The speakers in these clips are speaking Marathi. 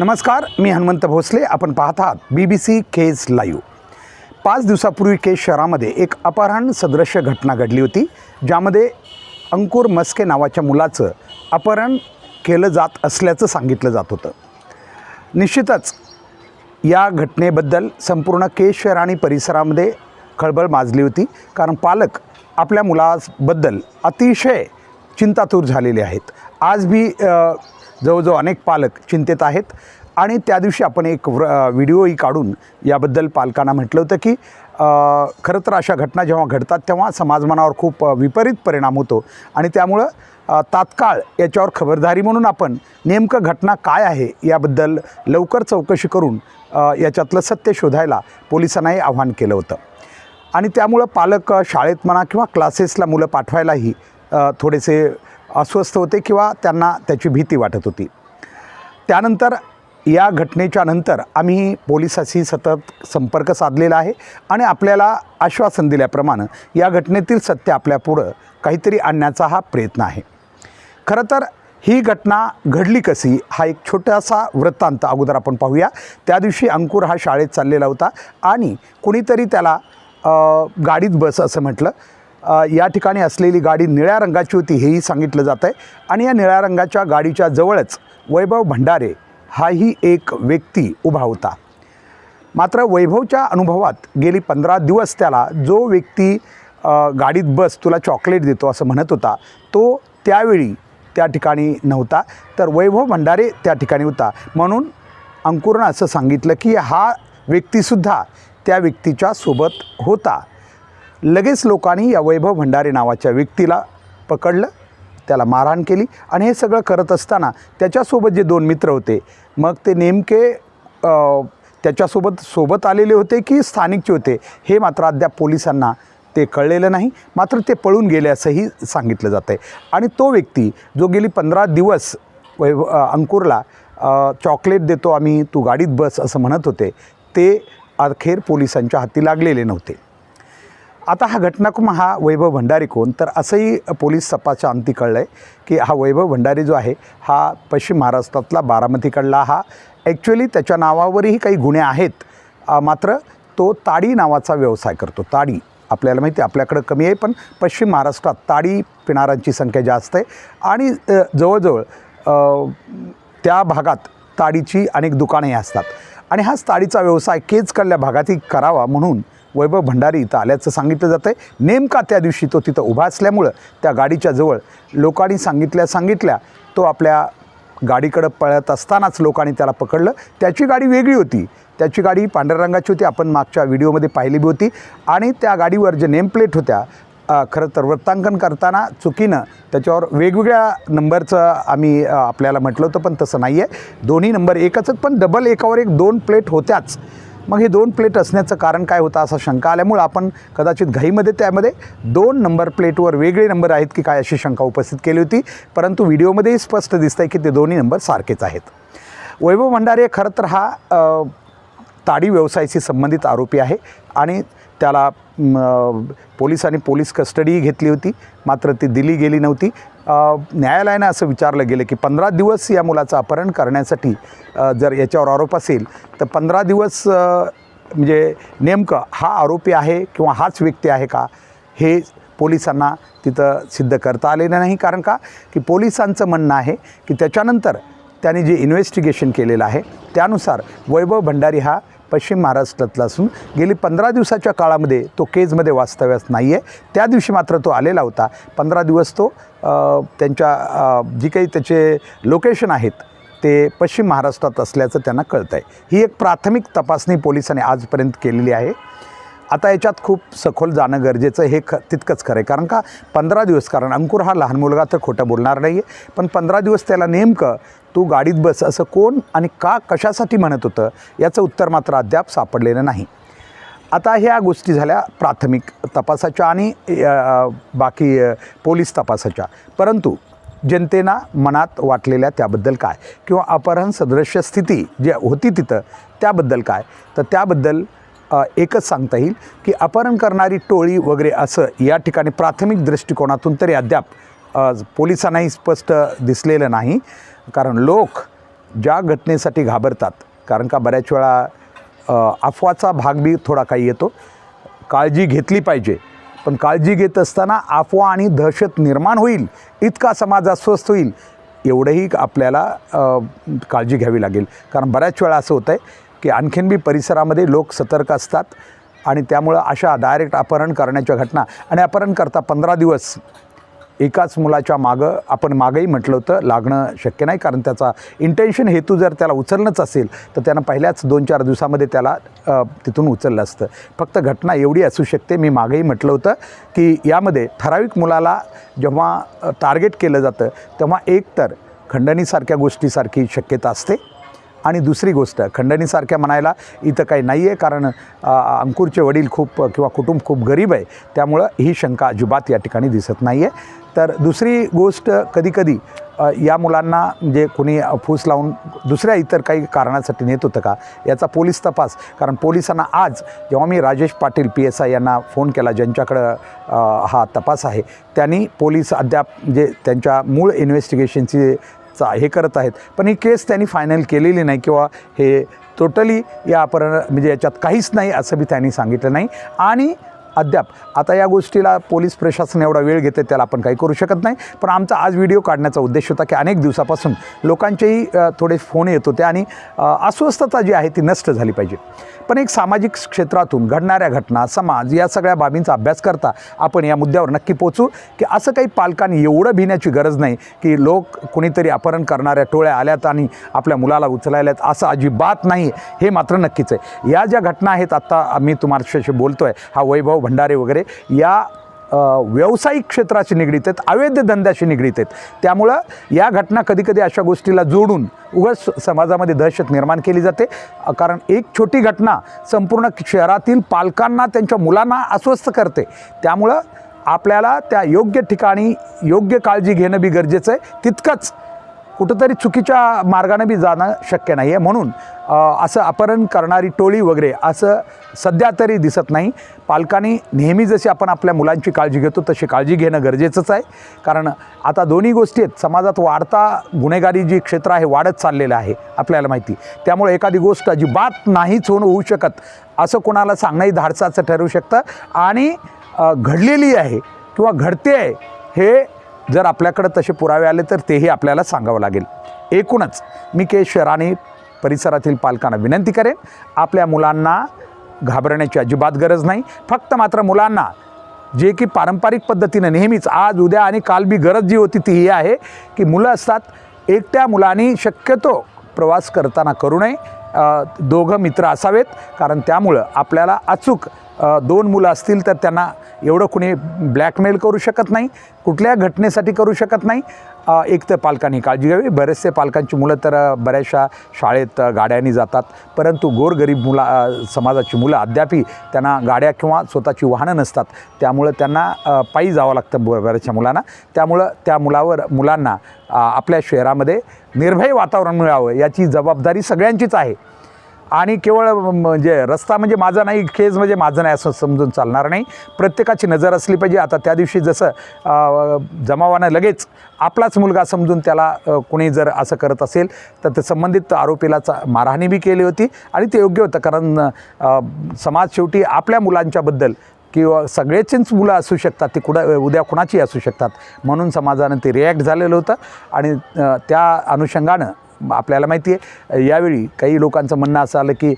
नमस्कार मी हनुमंत भोसले. आपण पाहत आहात बी बी सी केस लाईव्ह पाच दिवसापूर्वी केस शहरामध्ये एक अपहरण सदृश्य घटना घडली होती ज्यामध्ये अंकुर मस्के नावाच्या मुलाचं अपहरण केलं जात असल्याचं सांगितलं जात होतं. निश्चितच या घटनेबद्दल संपूर्ण केज शहर आणि परिसरामध्ये खळबळ माजली होती कारण पालक आपल्या मुलाबद्दल अतिशय चिंतातूर झालेले आहेत. आज बी जवळजवळ अनेक पालक चिंतेत आहेत. आणि त्या दिवशी आपण एक व्र व्हिडिओही काढून याबद्दल पालकांना म्हटलं होतं की खरं तर अशा घटना जेव्हा घडतात तेव्हा समाजमनावर खूप विपरीत परिणाम होतो. आणि त्यामुळं तात्काळ याच्यावर खबरदारी म्हणून आपण नेमकं घटना काय आहे याबद्दल लवकर चौकशी करून याच्यातलं सत्य शोधायला पोलिसांनाही आव्हान केलं होतं. आणि त्यामुळं पालक शाळेत म्हणा किंवा क्लासेसला मुलं पाठवायलाही थोडेसे अस्वस्थ होते किंवा त्यांना त्याची भीती वाटत होती. त्यानंतर या घटनेच्या नंतर आम्ही पोलिसाशी सतत संपर्क साधलेला आहे आणि आपल्याला आश्वासन दिल्याप्रमाणे या घटनेतील सत्य आपल्यापुढं काहीतरी आणण्याचा हा प्रयत्न आहे. खरं तर ही घटना घडली कशी हा एक छोटासा वृत्तांत अगोदर आपण पाहूया. त्या दिवशी अंकुर हा शाळेत चाललेला होता आणि कुणीतरी त्याला गाडीत बस असं म्हटलं. या ठिकाणी असलेली गाडी निळ्या रंगाची होती हेही सांगितलं जातं आहे आणि या निळ्या रंगाच्या गाडीच्या जवळच वैभव भंडारे हाही एक व्यक्ती उभा होता. मात्र वैभवच्या अनुभवात गेली पंधरा दिवस त्याला जो व्यक्ती गाडीत बस तुला चॉकलेट देतो असं म्हणत होता तो त्यावेळी त्या ठिकाणी नव्हता. तर वैभव भंडारे त्या ठिकाणी होता. म्हणून अंकुरनं असं सांगितलं की हा व्यक्तीसुद्धा त्या व्यक्तीच्या सोबत होता. लगेच लोकांनी या वैभव भंडारे नावाच्या व्यक्तीला पकडलं त्याला मारहाण केली आणि हे सगळं करत असताना त्याच्यासोबत जे दोन मित्र होते मग ते नेमके त्याच्यासोबत सोबत आलेले होते की स्थानिकचे होते हे मात्र अद्याप पोलिसांना ते कळलेलं नाही. मात्र ते पळून गेले असंही सांगितलं जातं आहे आणि तो व्यक्ती जो गेली पंधरा दिवस वैभ अंकुरला चॉकलेट देतो आम्ही तू गाडीत बस असं म्हणत होते ते अखेर पोलिसांच्या हाती लागलेले नव्हते. आता हा घटनाक्रम हा वैभव भंडारी कोण? तर असंही पोलीस तपासच्या अंती कळलं आहे की हा वैभव भंडारी जो आहे हा पश्चिम महाराष्ट्रातला बारामतीकडला हा. ॲक्च्युली त्याच्या नावावरही काही गुन्हे आहेत. मात्र तो ताडी नावाचा व्यवसाय करतो. ताडी आपल्याला माहिती आहे आपल्याकडं कमी आहे पण पश्चिम महाराष्ट्रात ताडी पिणाऱ्यांची संख्या जास्त आहे. आणि जवळजवळ त्या भागात ताडीची अनेक दुकानेही असतात. आणि हाच ताडीचा व्यवसाय केजकडल्या भागातही करावा म्हणून वैभव भंडारी इथं आल्याचं सांगितलं जातं आहे नेमका त्या दिवशी तो तिथं उभा असल्यामुळं त्या गाडीच्या जवळ लोकांनी सांगितल्या सांगितल्या तो आपल्या गाडीकडं पळत असतानाच लोकांनी त्याला पकडलं. त्याची गाडी वेगळी होती. त्याची गाडी पांढऱ्या रंगाची होती. आपण मागच्या व्हिडिओमध्ये पाहिली बी होती. आणि त्या गाडीवर जे नेम प्लेट होत्या खरं तर वृत्तांकन करताना चुकीनं त्याच्यावर वेगवेगळ्या नंबरचं आम्ही आपल्याला म्हटलं होतं पण तसं नाही आहे दोन्ही नंबर एकच पण डबल एकावर एक दोन प्लेट होत्याच. मग हे दोन प्लेट असण्याचं कारण काय होतं असा शंका आल्यामुळं आपण कदाचित घाईमध्ये त्यामध्ये दोन नंबर प्लेटवर वेगळे नंबर आहेत की काय अशी शंका उपस्थित केली होती. परंतु व्हिडिओमध्येही स्पष्ट दिसतं आहे की ते दोन्ही नंबर सारखेच आहेत. वैभव भंडारे खरं तर हा ताडी व्यवसायाशी संबंधित आरोपी आहे आणि त्याला पोलिसांनी पोलीस कस्टडीही घेतली होती मात्र ती दिली गेली नव्हती. न्यायालयानं असं विचारलं गेलं की पंधरा दिवस या मुलाचं अपहरण करण्यासाठी जर याच्यावर आरोप असेल तर पंधरा दिवस म्हणजे नेमकं हा आरोपी आहे किंवा हाच व्यक्ती आहे का हे पोलिसांना तिथं सिद्ध करता आलेलं नाही. कारण का? की पोलिसांचं म्हणणं आहे की त्याच्यानंतर त्यांनी जे इन्व्हेस्टिगेशन केलेलं आहे त्यानुसार वैभव भंडारी हा पश्चिम महाराष्ट्रातला असून गेली पंधरा दिवसाच्या काळामध्ये तो केजमध्ये वास्तव्यास नाही आहे त्या दिवशी मात्र तो आलेला होता. पंधरा दिवस तो त्यांच्या जी काही त्याचे लोकेशन आहेत ते पश्चिम महाराष्ट्रात असल्याचं त्यांना कळतं आहे ही एक प्राथमिक तपासणी पोलिसांनी आजपर्यंत केलेली आहे. आता याच्यात खूप सखोल जाणं गरजेचं हे ख तितकंच खरं आहे. कारण का पंधरा दिवस कारण अंकुर हा लहान मुलगा तर खोटं बोलणार नाही आहे पण पंधरा दिवस त्याला नेमकं तू गाडीत बस असं कोण आणि का कशासाठी म्हणत होतं याचं उत्तर मात्र अद्याप सापडलेलं नाही. आता ह्या गोष्टी झाल्या प्राथमिक तपासाच्या आणि बाकी पोलीस तपासाच्या. परंतु जनतेना मनात वाटलेल्या त्याबद्दल काय? किंवा अपहरण सदृश्य स्थिती जी होती तिथं त्याबद्दल काय? तर त्याबद्दल एकच सांगता येईल की अपहरण करणारी टोळी वगैरे असं या ठिकाणी प्राथमिक दृष्टिकोनातून तरी अद्याप पोलिसांनाही स्पष्ट दिसलेलं नाही. कारण लोक ज्या घटनेसाठी घाबरतात कारण का बऱ्याच वेळा अफवाचा भाग बी थोडा काही येतो. काळजी घेतली पाहिजे पण काळजी घेत असताना अफवा आणि दहशत निर्माण होईल इतका समाज अस्वस्थ होईल एवढंही आपल्याला काळजी घ्यावी लागेल. कारण बऱ्याच वेळा असं होतं आहे की आणखीन बी परिसरामध्ये लोक सतर्क असतात आणि त्यामुळं अशा डायरेक्ट अपहरण करण्याच्या घटना आणि अपहरण करता पंधरा दिवस एकाच मुलाच्या मागं आपण मागंही म्हटलं होतं लागणं शक्य नाही कारण त्याचा इंटेन्शन हेतू जर त्याला उचलणंच असेल तर त्यानं पहिल्याच दोन चार दिवसामध्ये त्याला तिथून उचललं असतं. फक्त घटना एवढी असू शकते मी मागंही म्हटलं होतं की यामध्ये ठराविक मुलाला जेव्हा टार्गेट केलं जातं तेव्हा एकतर खंडणीसारख्या गोष्टीसारखी शक्यता असते आणि दुसरी गोष्ट खंडणीसारख्या म्हणायला इथं काही नाही आहे कारण अंकुरचे वडील खूप किंवा कुटुंब खूप गरीब आहे. त्यामुळं ही शंका अजिबात या ठिकाणी दिसत नाही आहे तर दुसरी गोष्ट कधीकधी या मुलांना म्हणजे कोणी फूस लावून दुसऱ्या इतर काही कारणासाठी नेत होतं का? याचा पोलीस तपास. कारण पोलिसांना आज जेव्हा मी Rajesh Patil P S I यांना फोन केला ज्यांच्याकडं हा तपास आहे त्यांनी पोलीस अद्याप म्हणजे त्यांच्या मूळ इन्व्हेस्टिगेशनची चा हे करत आहेत. पण ही केस त्यांनी फायनल केलेली नाही किंवा हे टोटली या अपहरण म्हणजे याच्यात काहीच नाही असं बी त्यांनी सांगितलं नाही. आणि अद्याप आता या गोष्टीला पोलीस प्रशासन एवढा वेळ घेते त्याला आपण काही करू शकत नाही. पण आमचा आज व्हिडिओ काढण्याचा उद्देश होता की अनेक दिवसापासून लोकांचेही थोडे फोन येत होते आणि अस्वस्थता जी आहे ती नष्ट झाली पाहिजे. आपण एक सामाजिक क्षेत्रातून घडणाऱ्या घटना समाज या सगळ्या बाबींचा अभ्यास करता आपण या मुद्द्यावर नक्की पोचू की असं काही पालकांनी एवढं भिण्याची गरज नाही की लोक कुणीतरी अपहरण करणाऱ्या टोळ्या आल्यात आणि आपल्या मुलाला उचलायल्यात असं अजिबात नाही. हे मात्र नक्कीच आहे. या ज्या घटना आहेत आत्ता मी तुम्हाला बोलतो आहे हा वैभव भंडारे वगैरे या व्यावसायिक क्षेत्राशी निगडीत आहेत अवैध धंद्याशी निगडीत आहेत. त्यामुळं या घटना कधीकधी अशा गोष्टीला जोडून उगाच समाजामध्ये दहशत निर्माण केली जाते. कारण एक छोटी घटना संपूर्ण शहरातील पालकांना त्यांच्या मुलांना अस्वस्थ करते. त्यामुळं आपल्याला त्या योग्य ठिकाणी योग्य काळजी घेणं बी गरजेचं आहे. तितकंच कुठंतरी चुकीच्या मार्गाने बी जाणं शक्य नाही आहे म्हणून असं अपहरण करणारी टोळी वगैरे असं सध्या तरी दिसत नाही. पालकांनी नेहमी जशी आपण आपल्या मुलांची काळजी घेतो तशी काळजी घेणं गरजेचंच आहे. कारण आता दोन्ही गोष्टी आहेत. समाजात वाढता गुन्हेगारी जी क्षेत्र आहे वाढत चाललेलं आहे आपल्याला माहिती. त्यामुळे एखादी गोष्ट अजिबात नाहीच होणं होऊ शकत असं कोणाला सांगणंही धाडसाचं ठरू शकतं. आणि घडलेली आहे किंवा घडते आहे हे जर आपल्याकडं तसे पुरावे आले तर तेही आपल्याला सांगावं लागेल. एकूणच मी के शहराने परिसरातील पालकांना विनंती करेन आपल्या मुलांना घाबरण्याची अजिबात गरज नाही. फक्त मात्र मुलांना जे की पारंपरिक पद्धतीनं नेहमीच आज उद्या आणि काल बी गरज जी होती ती ही आहे की मुलं असतात एकट्या मुलांनी शक्यतो प्रवास करताना करू नये. दोघं मित्र असावेत कारण त्यामुळं आपल्याला अचूक दोन मुलं असतील तर त्यांना एवढं कुणी ब्लॅकमेल करू शकत नाही कुठल्या घटनेसाठी करू शकत नाही. एक तर पालकांनी काळजी घ्यावी. बरेचसे पालकांची मुलं तर बऱ्याचशा शाळेत गाड्यांनी जातात. परंतु गोरगरीब मुला समाजाची मुलं अद्यापही त्यांना गाड्या किंवा स्वतःची वाहनं नसतात. त्यामुळं त्यांना पायी जावं लागतं ब- बऱ्याचशा मुलांना. त्यामुळं त्या मुलावर मुलांना आपल्या शहरामध्ये निर्भय वातावरण मिळावं याची जबाबदारी सगळ्यांचीच आहे. आणि केवळ म्हणजे रस्ता म्हणजे माझा नाही खेज म्हणजे माझं नाही असं समजून चालणार नाही. प्रत्येकाची नजर असली पाहिजे. आता त्या दिवशी जसं जमावानं लगेच आपलाच मुलगा समजून त्याला कुणी कोणी जर असं करत असेल तर ते संबंधित आरोपीला चा मारहाणी बी केली होती आणि ते योग्य होतं. कारण समाज शेवटी आपल्या मुलांच्याबद्दल किंवा सगळ्याचीच मुलं असू शकतात ती कुठं उद्या कुणाची असू शकतात. म्हणून समाजानं ते रिॲक्ट झालेलं होतं आणि त्या अनुषंगानं आपल्याला माहिती आहे यावेळी काही लोकांचं म्हणणं असं आलं की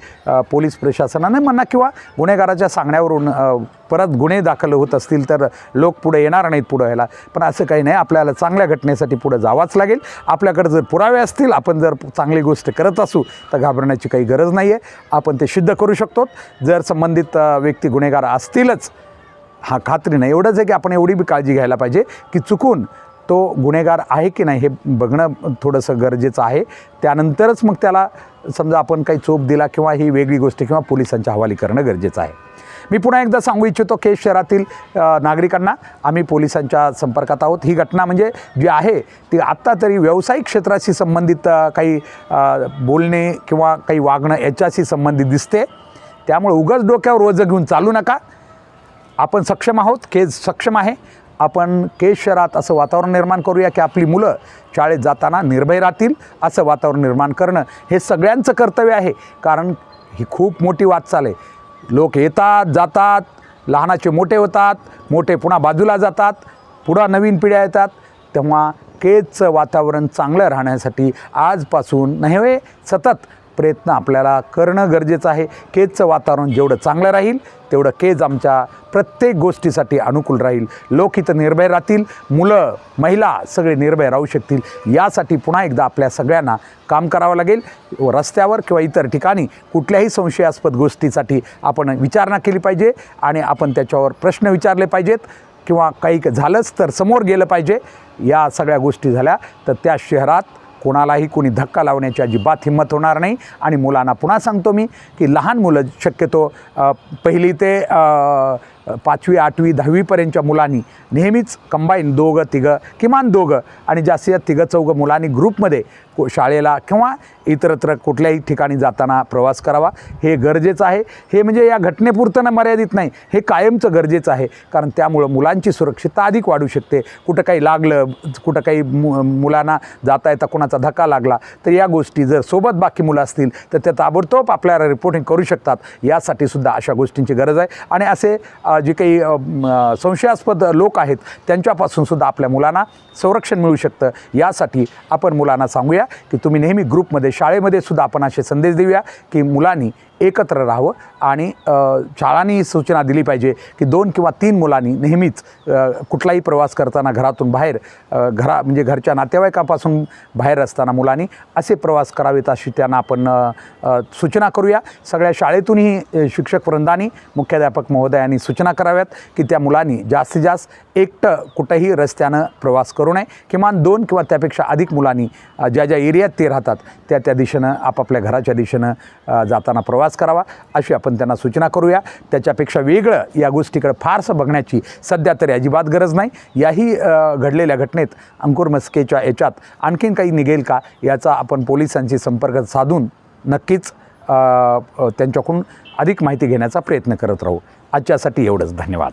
पोलीस प्रशासनाने म्हणा किंवा गुन्हेगाराच्या सांगण्यावरून परत गुन्हे दाखल होत असतील तर लोक पुढे येणार नाहीत पुढं यायला. पण असं काही नाही आपल्याला चांगल्या घटनेसाठी पुढं जावाच लागेल. आपल्याकडे जर पुरावे असतील आपण जर चांगली गोष्ट करत असू तर घाबरण्याची काही गरज नाही आहे आपण ते सिद्ध करू शकतो. जर संबंधित व्यक्ती गुन्हेगार असतीलच हा खात्री नाही एवढंच आहे की आपण एवढी बी काळजी घ्यायला पाहिजे की चुकून तो गुन्हेगार आहे की नाही हे बघणं थोडंसं गरजेचं आहे. त्यानंतरच मग त्याला समजा आपण काही चोप दिला किंवा ही वेगळी गोष्ट किंवा पोलिसांच्या हवाली करणं गरजेचं आहे. मी पुन्हा एकदा सांगू इच्छितो केस शहरातील नागरिकांना आम्ही पोलिसांच्या संपर्कात आहोत. ही घटना म्हणजे जी आहे ती आत्ता तरी व्यावसायिक क्षेत्राशी संबंधित काही बोलणे किंवा काही वागणं याच्याशी संबंधित दिसते. त्यामुळे उगाच डोक्यावर रोज घेऊन चालू नका. आपण सक्षम आहोत केस सक्षम आहे. आपण केस शहरात असं वातावरण निर्माण करूया की आपली मुलं शाळेत जाताना निर्भय राहतील असं वातावरण निर्माण करणं हे सगळ्यांचं कर्तव्य आहे. कारण ही खूप मोठी वाटचाल आहे. लोक येतात जातात लहानाचे मोठे होतात मोठे पुन्हा बाजूला जातात पुन्हा नवीन पिढ्या येतात. तेव्हा केजचं वातावरण चांगलं राहण्यासाठी आजपासून नव्हे सतत प्रयत्न आपल्याला करणं गरजेचं आहे. केजचं वातावरण जेवढं चांगलं राहील तेवढं केज आमच्या प्रत्येक गोष्टीसाठी अनुकूल राहील. लोक इथं निर्भय राहतील मुलं महिला सगळे निर्भय राहू शकतील. यासाठी पुन्हा एकदा आपल्या सगळ्यांना काम करावं लागेल. व रस्त्यावर किंवा इतर ठिकाणी कुठल्याही संशयास्पद गोष्टीसाठी आपण विचारणा केली पाहिजे आणि आपण त्याच्यावर प्रश्न विचारले पाहिजेत. किंवा काही झालंच तर समोर गेलं पाहिजे. या सगळ्या गोष्टी झाल्या तर त्या शहरात कोणालाही कोणी धक्का लावण्याची अजिबात हिंमत होणार नाही. आणि मुलांना पुन्हा सांगतो मी की लहान मुलं शक्यतो पहिली ते पाचवी आठवी दहावीपर्यंतच्या मुलांनी नेहमीच कंबाईन दोघं तिघं किमान दोघं आणि जास्तीत तिघं चौघं मुलांनी ग्रुपमध्ये को शाळेला किंवा इतरत्र कुठल्याही ठिकाणी जाताना प्रवास करावा. हे गरजेचं आहे. हे म्हणजे या घटनेपुरतं मर्यादित नाही. हे कायमचं गरजेचं आहे. कारण त्यामुळं मुलांची सुरक्षितता अधिक वाढू शकते. कुठं काही लागलं कुठं काही मु मुलांना जाता येता कोणाचा धक्का लागला तर या गोष्टी जर सोबत बाकी मुलं असतील तर ते ताबडतोब आपल्याला रिपोर्टिंग करू शकतात. यासाठी सुद्धा अशा गोष्टींची गरज आहे. आणि असे जे काही संशयास्पद लोक आहेत त्यांच्यापासून सुद्धा आपल्या मुलांना संरक्षण मिळू शकतं. यासाठी आपण मुलांना सांगूया की तुम्ही नेहमी ग्रुपमध्ये शाळेमध्ये सुद्धा आपण असे संदेश देऊया की मुलांनी एकत्र राहावं आणि शाळांनी सूचना दिली पाहिजे की दोन किंवा तीन मुलांनी नेहमीच कुठलाही प्रवास करताना घरातून बाहेर घरा म्हणजे घरच्या नातेवाईकापासून बाहेर असताना मुलांनी असे प्रवास करावेत अशी त्यांना आपण सूचना करूया. सगळ्या शाळेतूनही शिक्षक वृंदांनी मुख्याध्यापक महोदयांनी सूचना सूचना कराव्यात की त्या मुलांनी जास्तीत जास्त एकटं कुठंही रस्त्यानं प्रवास करू नये. किमान दोन किंवा त्यापेक्षा अधिक मुलांनी ज्या ज्या एरियात ते राहतात त्या त्या दिशेनं आपापल्या घराच्या दिशेनं जाताना प्रवास करावा. अशी आपण त्यांना सूचना करूया. त्याच्यापेक्षा वेगळं या गोष्टीकडे फारसं बघण्याची सध्या तरी अजिबात गरज नाही. याही घडलेल्या घटनेत अंकुर मस्केच्या याच्यात आणखीन काही निघेल का? याचा आपण पोलिसांशी संपर्क साधून नक्कीच त्यांच्याकडून अधिक माहिती घेण्याचा प्रयत्न करत राहू. आजच्यासाठी एवढंच. धन्यवाद.